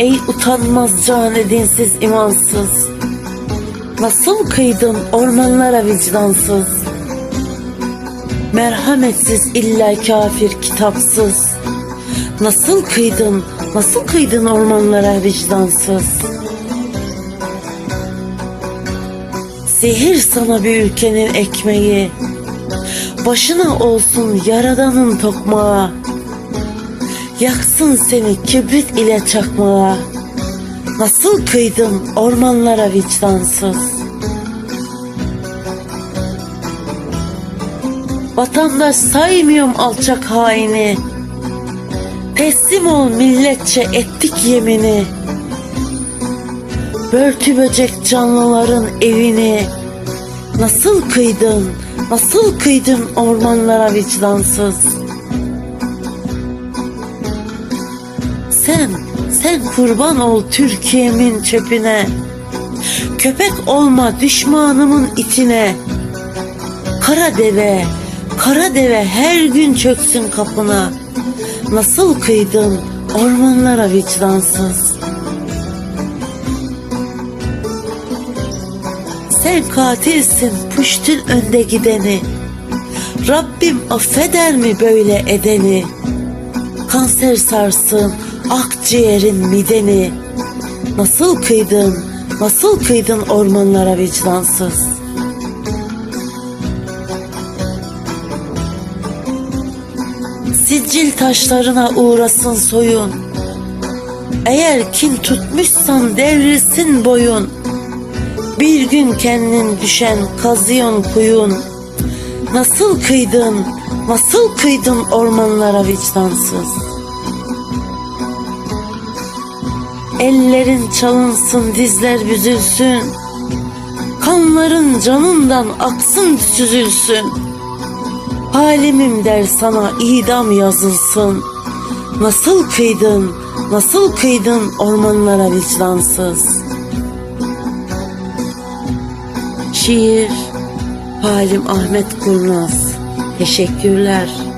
Ey utanmaz can edinsiz imansız. Nasıl kıydın ormanlara vicdansız? Merhametsiz illa kafir kitapsız. Nasıl kıydın, nasıl kıydın ormanlara vicdansız? Zehir sana bir ülkenin ekmeği. Başına olsun yaradanın tokmağı Yaksın seni kibrit ile çakmağa. Nasıl kıydın ormanlara vicdansız. Vatandaş saymıyorum alçak haini. Teslim ol milletçe ettik yemini. Börtü böcek canlıların evini. Nasıl kıydın, nasıl kıydın ormanlara vicdansız Sen, sen kurban ol Türkiye'min çöpüne Köpek olma düşmanımın itine. Kara deve, kara deve her gün çöksün kapına. Nasıl kıydın ormanlara vicdansız? Sen katilsin puştun önde gideni. Rabbim affeder mi böyle edeni? Kanser sarsın akciğerin mideni. Nasıl kıydın, nasıl kıydın ormanlara vicdansız? Siccil taşlarına uğrasın soyun. Eğer kin tutmuşsan devrilsin boyun. Bir gün kendin düşen kazıyon kuyun. Nasıl kıydın, nasıl kıydın ormanlara vicdansız Ellerin çalınsın, dizler büzülsün. Kanların canından aksın süzülsün. Halimim der sana idam yazılsın. Nasıl kıydın, nasıl kıydın ormanlara vicdansız. Şiir Halim Ahmet Kurnaz Teşekkürler.